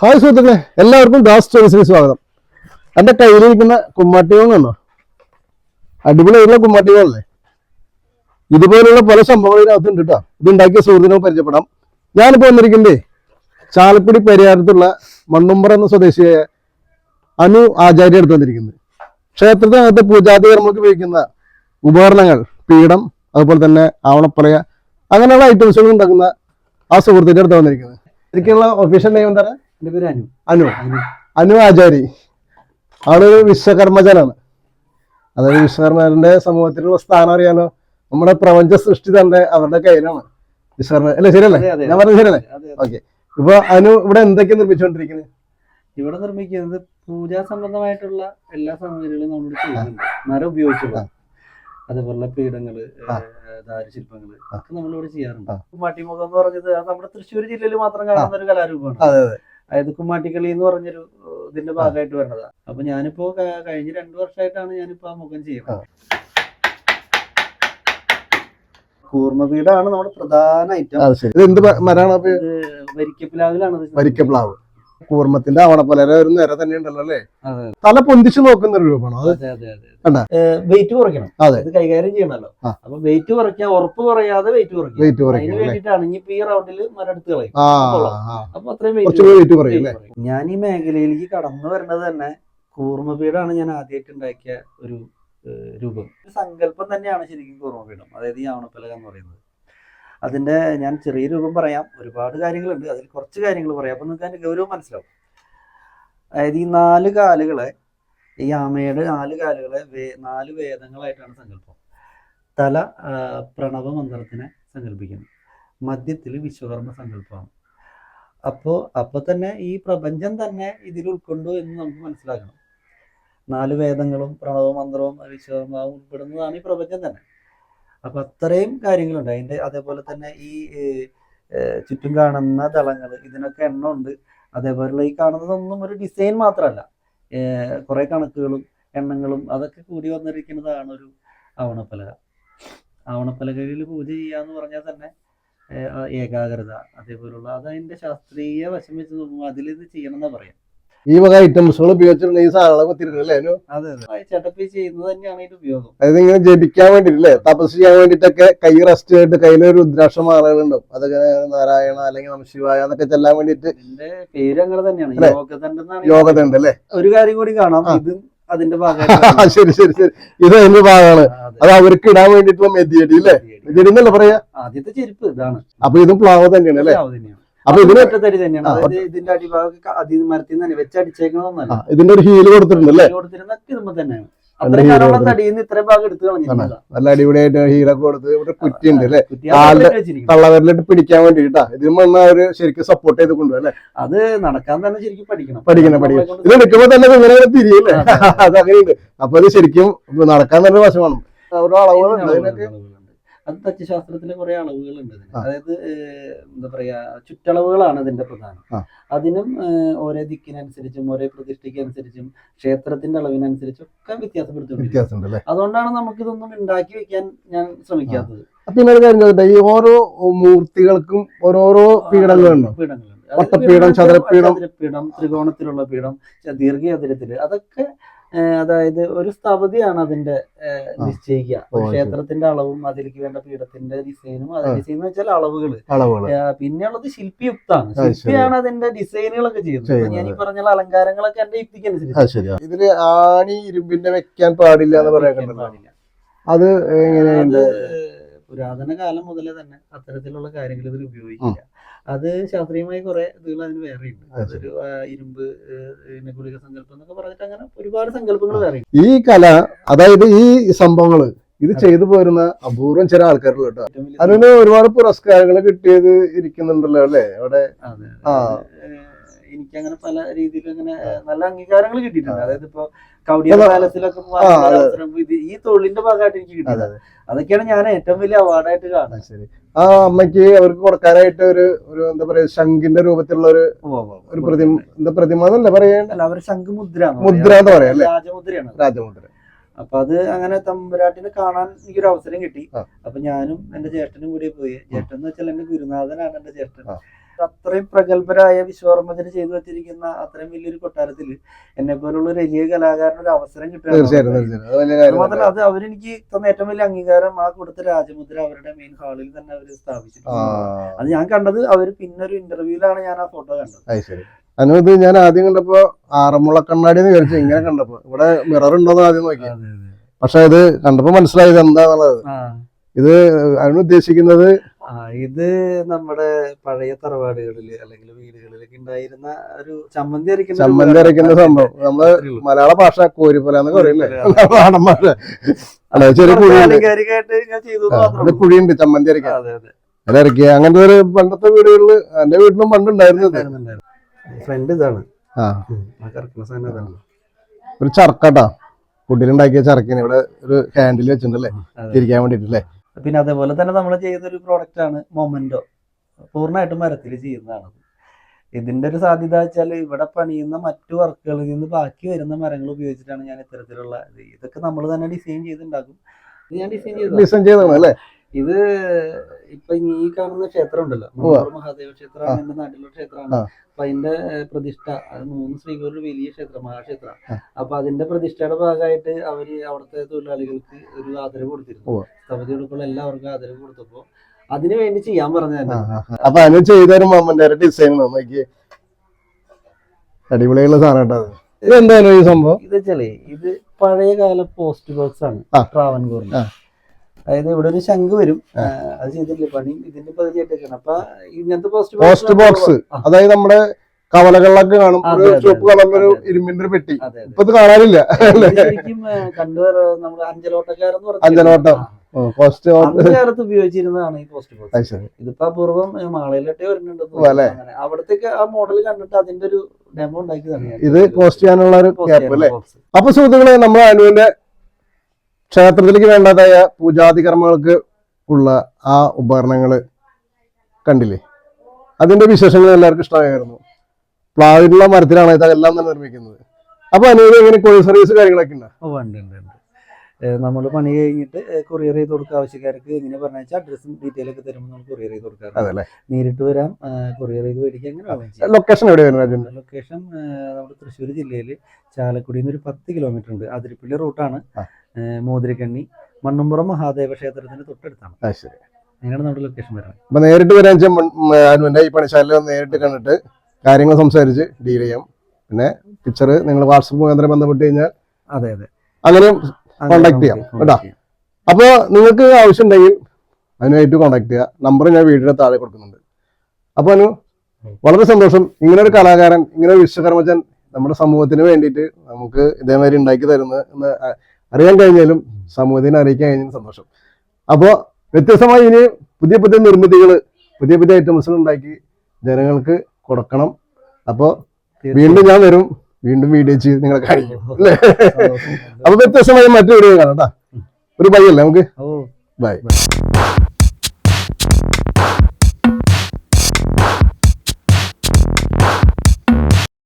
Hi സുഹൃത്തുക്കളെ എല്ലാവർക്കും ദാസ് സ്റ്റോറീസിന് സ്വാഗതം. എന്റെ കയ്യിലിരിക്കുന്ന കുമ്മാട്ടികളെന്നോ അടിപൊളിയായിട്ടുള്ള കുമ്മാട്ടികളല്ലേ? ഇതുപോലുള്ള പല സംഭവങ്ങളും ഇതിനകത്തുണ്ട് കേട്ടോ. ഇത് ഉണ്ടാക്കിയ സുഹൃത്തിനെ പരിചയപ്പെടാം. ഞാനിപ്പോൾ വന്നിരിക്കുന്നത് ചാലക്കുടി പരിഹാരത്തുള്ള മണ്ണുമ്പറ എന്ന സ്വദേശിയായ അനു ആചാര്യ അടുത്ത് വന്നിരിക്കുന്നത്. ക്ഷേത്രത്തിനകത്ത് പൂജാതി കർമ്മങ്ങൾക്ക് ഉപയോഗിക്കുന്ന ഉപകരണങ്ങൾ പീഠം അതുപോലെ തന്നെ ആവണപ്പറയ അങ്ങനെയുള്ള ഐറ്റംസുകൾ ഉണ്ടാക്കുന്ന ആ സുഹൃത്തിന്റെ അടുത്ത് വന്നിരിക്കുന്നത്. എനിക്കുള്ള ഒഫീഷ്യൽ നെയിം എന്താ പേര് അനു. അനു. ആചാരി. ആളൊരു വിശ്വകർമ്മജനാണ്. അതായത് വിശ്വകർമ്മന്റെ സമൂഹത്തിലുള്ള സ്ഥാനം അറിയാലോ നമ്മുടെ പ്രപഞ്ച സൃഷ്ടി തന്നെ അവരുടെ കയ്യിലാണ്. വിശ്വകർമ്മ അല്ലേ ശരിയല്ലേ. ഞാൻ പറഞ്ഞത് ശരിയല്ലേ. ഓക്കെ. ഇപ്പൊ അനു ഇവിടെ എന്തൊക്കെ നിർമ്മിച്ചുകൊണ്ടിരിക്കുന്നത് ഇവിടെ നിർമ്മിക്കുന്നത് പൂജാ സംബന്ധമായിട്ടുള്ള എല്ലാ സാമഗ്രികളും നമ്മൾ ചെയ്യുന്നുണ്ട്. മരം ഉപയോഗിച്ചുള്ള. അതേപോലെ പീഠങ്ങൾ ദാരിശില്പങ്ങൾ ഒക്കെ നമ്മളിവിടെ ചെയ്യാറുണ്ട്. മാട്ടിമുഖം എന്ന് പറഞ്ഞത് നമ്മുടെ തൃശ്ശൂർ ജില്ലയിൽ മാത്രം കാണുന്ന ഒരു കലാരൂപമാണ്. അതെ അതെ. അതായത് കുമ്മാട്ടിക്കളി എന്ന് പറഞ്ഞൊരു ഇതിന്റെ ഭാഗമായിട്ട് വരുന്നതാണ് അപ്പൊ ഞാനിപ്പോ കഴിഞ്ഞ രണ്ടു വർഷമായിട്ടാണ് ഞാനിപ്പോ ആ മുഖം ചെയ്യുന്നത്. കൂർമ്മവീടാണ് നമ്മുടെ പ്രധാന ഐറ്റം ഇത് എന്ത് മരാണ് ഇത് വരിക്കപ്ലാവ് കൂർമ്മത്തിന്റെ ആവണപ്പലര ഒരു നേരെ തന്നെ ഉണ്ടല്ലോ അല്ലേ തല പൊന്തിച്ചു നോക്കുന്ന ഒരു രൂപമാണോ. അത്? വെയിറ്റ് കുറയ്ക്കണം. അതെ. ഇത് കൈകാര്യം ചെയ്യണമല്ലോ. ആ. അപ്പൊ വെയിറ്റ് കുറയ്ക്കാൻ ഉറപ്പ് കുറയാതെ വെയിറ്റ് കുറയ്ക്കും വെയിറ്റ് കുറയ്ക്കും വേണ്ടിയിട്ടാണ് ഇനിയിപ്പോ ഈ റൗണ്ടിൽ മരടുത്ത് കളയും. അപ്പൊ അത്രയും വെയിറ്റ് കുറയും ഞാൻ ഈ മേഖലയിലേക്ക് കടന്നു വരുന്നത് തന്നെ കൂർമ്മപീഠാണ് ഞാൻ ആദ്യമായിട്ട് ഉണ്ടാക്കിയ ഒരു രൂപം. സങ്കല്പം തന്നെയാണ് ശരിക്കും കൂർമ്മപീഠം അതായത് ഈ ആവണപ്പലക എന്ന് പറയുന്നത്. അതിന്റെ ഞാൻ ചെറിയ രൂപം പറയാം. ഒരുപാട് കാര്യങ്ങളുണ്ട്. അതിൽ കുറച്ച് കാര്യങ്ങൾ പറയാം. അപ്പൊ നിങ്ങൾക്ക് അതിന്റെ ഗൗരവം മനസ്സിലാവും. അതായത് ഈ നാല് കാലുകളെ ഈ ആമയുടെ നാല് കാലുകളെ വേ- നാല് വേദങ്ങളായിട്ടാണ് സങ്കല്പം. തല പ്രണവ മന്ത്രത്തിനെ സങ്കല്പിക്കുന്നു. മധ്യത്തിൽ വിശ്വകർമ്മ സങ്കല്പമാണ്. അപ്പോൾ അപ്പോൾ തന്നെ ഈ പ്രപഞ്ചം തന്നെ ഇതിൽ ഉൾക്കൊണ്ടു എന്ന് നമുക്ക് മനസ്സിലാക്കണം. നാല് വേദങ്ങളും പ്രണവ മന്ത്രവും വിശ്വകർമാവും ഉൾപ്പെടുന്നതാണ് ഈ പ്രപഞ്ചം തന്നെ. അപ്പൊ അത്രയും കാര്യങ്ങളുണ്ട്. അതിന്റെ അതേപോലെ തന്നെ ഈ ചുറ്റും കാണുന്ന ദളങ്ങൾ ഇതിനൊക്കെ എണ്ണ ഉണ്ട് അതേപോലെ ഈ കാണുന്നതൊന്നും ഒരു ഡിസൈൻ മാത്രമല്ല. കുറെ കണക്കുകളും എണ്ണങ്ങളും അതൊക്കെ കൂടി വന്നിരിക്കുന്നതാണ് ഒരു ആവണപ്പലക. ആവണപ്പലകയിൽ പൂജ ചെയ്യാന്ന് പറഞ്ഞാൽ തന്നെ ഏകാഗ്രത അതേപോലുള്ള അത് അതിന്റെ ശാസ്ത്രീയ വശം വെച്ച് നോക്കുമ്പോൾ അതിൽ ഇത് ചെയ്യണം പറയാം. ഈ വക ഐറ്റംസുകൾ ഉപയോഗിച്ചിട്ടുണ്ട് ഈ സാധനങ്ങൾ കുത്തിരിക്കുന്നത് അല്ലേ ചേട്ടപ്പി ചെയ്യുന്നത് തന്നെയാണ് ഉപയോഗം. അതായത് ഇങ്ങനെ ജപിക്കാൻ വേണ്ടിട്ടില്ലേ തപസ് ചെയ്യാൻ വേണ്ടിട്ടൊക്കെ കൈ റെസ്റ്റ് ആയിട്ട് കയ്യിലൊരു രുദ്രാക്ഷം മാലകളുണ്ടാവും അതൊക്കെ നാരായണ അല്ലെങ്കിൽ നമശിവായ എന്നൊക്കെ ചെല്ലാൻ വേണ്ടിട്ട് പേര് അങ്ങനെ തന്നെയാണ്. അല്ലേ? യോഗദണ്ഡെന്നാണ് യോഗത ഉണ്ട് അല്ലേ? ഒരു കാര്യം കൂടി കാണാം. ഇത് അതിന്റെ ഭാഗമാണ് ശരി ശരി ശരി. ഇത് അതിന്റെ ഭാഗമാണ്. അത്. അവർക്ക് ഇടാൻ വേണ്ടിട്ട് മെതിയടി അല്ലേ? മെതിയടി. എന്നല്ലേ പറയാ? ആദ്യത്തെ ചെരുപ്പ് ഇതാണ്. അപ്പൊ ഇതും പ്ലാവ് തന്നെയാണ് അല്ലേ? അപ്പൊ ഇതിന് ഒറ്റത്തടി തന്നെയാണ്. അതായത് ഇതിന്റെ അടിഭാഗം അതി മരത്തിൽ നിന്ന് തന്നെ വെച്ചടിച്ചേക്കണമെന്നല്ല ഇതിന്റെ ഒരു ഹീൽ കൊടുത്തിട്ടുണ്ടല്ലേ കൊടുത്തിരുന്നൊക്കെ ഇതുമ്പോ തന്നെയാണ്. നല്ല അടിപൊളിയായിട്ട് ഹീലൊക്കെ കൊടുത്ത് ഇവിടെ കുറ്റി അല്ലെ? കാലിന്റെ- തള്ളവരിലിട്ട് പിടിക്കാൻ വേണ്ടിട്ടാ ഇതിന് വന്ന അവർ ശരിക്കും സപ്പോർട്ട് ചെയ്ത് കൊണ്ടുപോകും അല്ലേ? അത് നടക്കാൻ തന്നെ ശരിക്കും പഠിക്കണം. പഠിക്കണം, പഠിക്കണം. ഇത് എടുക്കുമ്പോ തന്നെ ഇങ്ങനെ തിരിയല്ലേ അതെ, അങ്ങനെയുണ്ട്. അപ്പൊ അത് ശരിക്കും നടക്കാൻ തന്നെ വശമാണ്. ഓരോ അളവുകളുണ്ട്. അതിനൊക്കെ. അത് തച്ചുശാസ്ത്രത്തിലെ കുറെ അളവുകളുണ്ട് ഇതിന്. അതായത് എന്താ പറയാ ചുറ്റളവുകളാണ് ഇതിന്റെ പ്രധാനം. അതിനും ഓരോ ദിക്കിനനുസരിച്ചും ഓരോ പ്രതിഷ്ഠയ്ക്ക് അനുസരിച്ചും ക്ഷേത്രത്തിന്റെ അളവിനനുസരിച്ചും ഒക്കെ വ്യത്യാസപ്പെടുത്തുന്നുണ്ട് അതുകൊണ്ടാണ് നമുക്ക് ഇതൊന്നും ഉണ്ടാക്കി വെക്കാൻ ഞാൻ ശ്രമിക്കാത്തത്. പിന്നെ ഒരു കാര്യം ഈ ഓരോ മൂർത്തികൾക്കും ഓരോരോ പീഠങ്ങളുണ്ട്. പീഠങ്ങളുണ്ട്. പീഠം. ചതുരപ്പീഠം ത്രികോണത്തിലുള്ള പീഠം ദീർഘചതുരത്തിൽ അതൊക്കെ അതായത് ഒരു സ്ഥപതിയാണ് അതിന്റെ നിശ്ചയിക്കുക. ഒരു ക്ഷേത്രത്തിന്റെ അളവും അതിലേക്ക് വേണ്ട പീഠത്തിന്റെ ഡിസൈനും അത്. ഡിസൈൻ എന്ന് വെച്ചാൽ അളവുകൾ പിന്നെയുള്ളത് ശില്പിയുക്താണ്. ശില്പിയാണ് അതിന്റെ ഡിസൈനുകളൊക്കെ ചെയ്യുന്നത്. ഞാൻ ഈ പറഞ്ഞ അലങ്കാരങ്ങളൊക്കെ എന്റെ യുക്തിക്ക് അനുസരിച്ച് അത് ഇതിൽ ആണി ഇരുമ്പിന്റെ വെക്കാൻ പാടില്ല എന്ന് പറയാൻ പാടില്ല. അത് അത് എങ്ങനെയുണ്ട് പുരാതന കാലം മുതലേ തന്നെ അത്തരത്തിലുള്ള കാര്യങ്ങൾ ഇതിൽ ഉപയോഗിക്കില്ല. അത് ശാസ്ത്രീയമായി കുറെ ഇതുകൾ അതിന് വേറെ ഉണ്ട് അത് അതൊരു ഇരുമ്പ് ഗുളിക സങ്കല്പം എന്നൊക്കെ പറഞ്ഞിട്ട് അങ്ങനെ ഒരുപാട് സങ്കല്പങ്ങൾ വേറെ ഈ കല അതായത് ഈ സംഭവങ്ങൾ ഇത് ചെയ്തു പോരുന്ന അപൂർവം ചില ആൾക്കാരുള്ള കേട്ടോ. അതിന് ഒരുപാട് പുരസ്കാരങ്ങൾ കിട്ടിയത് ഇരിക്കുന്നുണ്ടല്ലോ അല്ലേ? അവിടെ ആ. എനിക്ക് അങ്ങനെ പല രീതിയിൽ അങ്ങനെ നല്ല അംഗീകാരങ്ങൾ കിട്ടിയിട്ടുണ്ട്. അതായത് ഇപ്പൊ കൗടിയ കാലത്തിലൊക്കെ ഈ തൊഴിലിന്റെ ഭാഗമായിട്ട് എനിക്ക് കിട്ടിയത് അതൊക്കെയാണ് ഞാൻ ഏറ്റവും വലിയ അവാർഡായിട്ട് കാണുന്നത്. ശരി. ആ അമ്മയ്ക്ക് അവർക്ക് കൊടുക്കാനായിട്ട് ഒരു ഒരു എന്താ പറയാ ശംഖിന്റെ രൂപത്തിലുള്ള ഒരു ഒരു പ്രതിമ എന്താ പ്രതിമ എന്നല്ല പറയേണ്ട അവർ മുദ്ര എന്ന് പറയാം. അല്ലേ? രാജമുദ്രയാണ്. രാജമുദ്ര. അപ്പൊ അത് അങ്ങനെ തമ്പുരാട്ടിനെ കാണാൻ എനിക്കൊരു അവസരം കിട്ടി. അപ്പൊ ഞാനും എന്റെ ചേട്ടനും കൂടി പോയി. ചേട്ടൻ എന്ന് വെച്ചാൽ എന്റെ ഗുരുനാഥനാണ് എന്റെ ചേട്ടൻ. അത്രയും പ്രഗത്ഭരായ വിശ്വകർമ്മത്തിന് ചെയ്തു വെച്ചിരിക്കുന്ന അത്രയും വലിയൊരു കൊട്ടാരത്തിൽ എന്നെ പോലുള്ള ഒരു വലിയ കലാകാരന് ഒരു അവസരം കിട്ടുക അത് മാത്രമല്ല അവരെനിക്ക് തന്ന ഏറ്റവും വലിയ അംഗീകാരം ആ കൊടുത്ത രാജമുദ്ര അവരുടെ മെയിൻ ഹാളിൽ തന്നെ അവർ സ്ഥാപിച്ചിട്ടുണ്ട്. അത് ഞാൻ കണ്ടത് അവർ പിന്നൊരു ഇന്റർവ്യൂലാണ് ഞാൻ ആ ഫോട്ടോ കണ്ടത്. അനുവദ് ഞാൻ ആദ്യം കണ്ടപ്പോ ആറന്മുള കണ്ണാടി എന്ന് വിചാരിച്ചു ഇങ്ങനെ കണ്ടപ്പോ. ഇവിടെ മിറർ ഉണ്ടോന്ന് ആദ്യം നോക്കി. പക്ഷെ ഇത് കണ്ടപ്പോ മനസ്സിലായത് എന്താന്നുള്ളത്. ഇത് അനുദ്ദേശിക്കുന്നത് ഇത് നമ്മുടെ പഴയ തറവാടുകളിൽ അല്ലെങ്കിൽ വീടുകളിലൊക്കെ ഉണ്ടായിരുന്ന ഒരു ചമ്മന്തി അരക്കുന്ന ചമ്മന്തി അരക്കുന്ന സംഭവം. നമ്മൾ മലയാള ഭാഷ കോരിപ്പല എന്നൊക്കെ പറയില്ലേ ചെറിയ കുഴിയുണ്ട് എന്ന് ചമ്മന്തി അരക്കാൻ അതെ അരയ്ക്കുക. അങ്ങനത്തെ ഒരു പണ്ടത്തെ വീടുകളിൽ എന്റെ വീട്ടിലും പണ്ടുണ്ടായിരുന്നു ഫ്രണ്ട് ഇതാണ്. ഒരു ചർക്കട്ടാ. കുട്ടിയിലുണ്ടാക്കിയ ചർക്കിന് ഇവിടെ ഒരു ഹാൻഡിൽ വെച്ചിട്ടുണ്ടല്ലേ തിരിക്കാൻ വേണ്ടിട്ടല്ലേ പിന്നെ അതേപോലെ തന്നെ നമ്മൾ ചെയ്യുന്ന ഒരു പ്രോഡക്റ്റ് ആണ് മൊമെന്റോ പൂർണമായിട്ടും മരത്തിൽ ചെയ്യുന്നതാണ്. ഇതിന്റെ ഒരു സാധ്യത വെച്ചാൽ ഇവിടെ പണിയുന്ന മറ്റു വർക്കുകളിൽ നിന്ന് ബാക്കി വരുന്ന മരങ്ങൾ ഉപയോഗിച്ചിട്ടാണ് ഞാൻ ഇത്തരത്തിലുള്ള ഇതൊക്കെ നമ്മൾ തന്നെ ഡിസൈൻ ചെയ്തുണ്ടാക്കും. ഞാൻ ഡിസൈൻ ചെയ്തു ഡിസൈൻ ചെയ്തതാണ് അല്ലേ ഇത് ഇപ്പൊ ഈ കാണുന്ന ക്ഷേത്രം ഉണ്ടല്ലോ. മഹാദേവ ക്ഷേത്രമാണ് എന്റെ നാട്ടിലുള്ള ക്ഷേത്രമാണ്. അപ്പൊ അതിന്റെ പ്രതിഷ്ഠ മൂന്ന് സ്ത്രീകളുടെ വലിയ ക്ഷേത്രം മഹാക്ഷേത്രം. അപ്പൊ അതിന്റെ പ്രതിഷ്ഠയുടെ ഭാഗമായിട്ട് അവർ അവിടുത്തെ തൊഴിലാളികൾക്ക് ഒരു ആദരവ് കൊടുത്തിരുന്നു. സമിതി ഉൾപ്പെടെ എല്ലാവർക്കും ആദരവ് കൊടുത്തപ്പോ അതിനു വേണ്ടി ചെയ്യാൻ പറഞ്ഞതന്നെ ആ, തന്നെ. ആ, ആ. അപ്പൊ അതിന് ചെയ്തൊരു മമ്മന്റെ ഡിസൈൻ നോക്കി അടിപൊളിയുള്ള സാധനം കേട്ടോ ഇത് എന്തായാലും ഈ സംഭവം? ഇത് വെച്ചാലേ ഇത് പഴയ കാല പോസ്റ്റ് ബോക്സ് ആണ് ട്രാവൻകൂറിന്റെ. ട്രാവൻകൂറിന്. അതായത് ഇവിടെ ഒരു ശംഖ് വരും. അത് ചെയ്തിട്ടില്ല. പണി ഇതിന്റെ പകുതി ആയിട്ടൊക്കെയാണ് അപ്പൊ ഇങ്ങനത്തെ പോസ്റ്റ് പോസ്റ്റ് ബോക്സ് അതായത് നമ്മുടെ കവലകളിലൊക്കെ കാണും. ഒരു ചുവപ്പ് അതെ. ഇരുമ്പിന്റെ ഒരു പെട്ടി. ഇപ്പൊ ഇത് കാണാനില്ല. ശരിക്കും കണ്ടുവര നമ്മൾ അഞ്ചലോട്ടക്കാരെന്ന് പറഞ്ഞ അഞ്ചലോട്ടം. പോസ്റ്റ് കാലത്ത് ഉപയോഗിച്ചിരുന്നതാണ് ഈ പോസ്റ്റ് ബോക്സ് ഇതിപ്പോ അപൂർവം മാളയിലൊക്കെ വരുന്നുണ്ട് അവിടത്തേക്ക് ആ മോഡൽ കണ്ടിട്ട് അതിന്റെ ഒരു ഡെമോ ഉണ്ടാക്കി തന്നെയാണ് ഇത് പോസ്റ്റ് ചെയ്യാനുള്ള ഒരു. അപ്പൊ സുഹൃത്തുക്കളെ നമ്മുടെ അനുവിന്റെ ക്ഷേത്രത്തിലേക്ക് വേണ്ടതായ പൂജാതി കർമ്മങ്ങൾക്ക് ഉള്ള ആ ഉപകരണങ്ങൾ കണ്ടില്ലേ? അതിന്റെ വിശേഷങ്ങൾ എല്ലാവർക്കും ഇഷ്ടമായിരുന്നു. പ്ലാവിലുള്ള മരത്തിലാണ് ഇതെല്ലാം തന്നെ നിർമ്മിക്കുന്നത്. അപ്പൊ അനുഭവം എങ്ങനെ കൊറിയർ സർവീസ് കാര്യങ്ങളൊക്കെ ഉണ്ടോ? ഉണ്ട് ഉണ്ട് ഉണ്ട്. നമ്മൾ പണി കഴിഞ്ഞിട്ട് കൊറിയർ ചെയ്ത് കൊടുക്കുക. ആവശ്യക്കാർക്ക് എങ്ങനെ പറഞ്ഞാൽ അഡ്രസ്സും ഡീറ്റെയിൽ ഒക്കെ തരുമ്പോൾ നമ്മൾ കൊറിയർ ചെയ്ത് കൊടുക്കാറുണ്ട്. നേരിട്ട് വരാം കൊറിയർ ചെയ്ത് മേടിക്കാം അങ്ങനെ ലൊക്കേഷൻ എവിടെ വരുന്നത് ലൊക്കേഷൻ നമ്മുടെ തൃശ്ശൂർ ജില്ലയിൽ ചാലക്കുടിയിൽ നിന്ന് ഒരു പത്ത് കിലോമീറ്റർ ഉണ്ട്. അതിരിപ്പള്ളി റൂട്ടാണ്. മോതിരക്കണ്ണി മണ്ണുംപുറം മഹാദേവ ക്ഷേത്രത്തിന്റെ തൊട്ടടുത്താണ്. ശരി. അങ്ങനെയാണ് നമ്മുടെ ലൊക്കേഷൻ വരുന്നത്? അപ്പൊ നേരിട്ട് വരാൻ വെച്ചാൽ ഈ പണിശാലയിൽ വന്ന് നേരിട്ട് കണ്ടിട്ട് കാര്യങ്ങൾ സംസാരിച്ച് ഡീൽ ചെയ്യാം. പിന്നെ പിക്ചർ നിങ്ങൾ വാട്സപ്പ് മുഖാന്തരം ബന്ധപ്പെട്ട് കഴിഞ്ഞാൽ അതെ അതെ. അങ്ങനെയും അങ്ങനെ Contact ചെയ്യാം, കേട്ടോ. അപ്പോൾ നിങ്ങൾക്ക് ആവശ്യം ഉണ്ടെങ്കിൽ അതിനായിട്ട് കോൺടാക്ട് ചെയ്യുക. നമ്പർ ഞാൻ വീടിന്റെ താഴെ കൊടുക്കുന്നുണ്ട്. അപ്പോൾ അനു വളരെ സന്തോഷം. ഇങ്ങനെ ഒരു കലാകാരൻ ഇങ്ങനെ ഒരു വിശ്വകർമ്മജൻ നമ്മുടെ സമൂഹത്തിന് വേണ്ടിയിട്ട് നമുക്ക് ഇതേമാതിരി ഉണ്ടാക്കി തരുന്നത് എന്ന് അറിയാൻ കഴിഞ്ഞാലും സമൂഹത്തിനെ അറിയിക്കാൻ കഴിഞ്ഞാലും സന്തോഷം. അപ്പോൾ വ്യത്യസ്തമായി ഇനി പുതിയ പുതിയ നിർമ്മിതികൾ പുതിയ പുതിയ ഐറ്റംസുകൾ ഉണ്ടാക്കി ജനങ്ങൾക്ക് കൊടുക്കണം. അപ്പോൾ വീണ്ടും ഞാൻ വരും. വീണ്ടും വീഡിയോ ചെയ്ത് നിങ്ങളെ കാണിക്കും. അല്ലേ? അപ്പോൾ അപ്പൊ വ്യത്യസ്തമായി മറ്റൊരു വീഡിയോ കാണാം കേട്ടോ. ഒരു ബൈ അല്ലേ നമുക്ക്? ഓ. ബൈ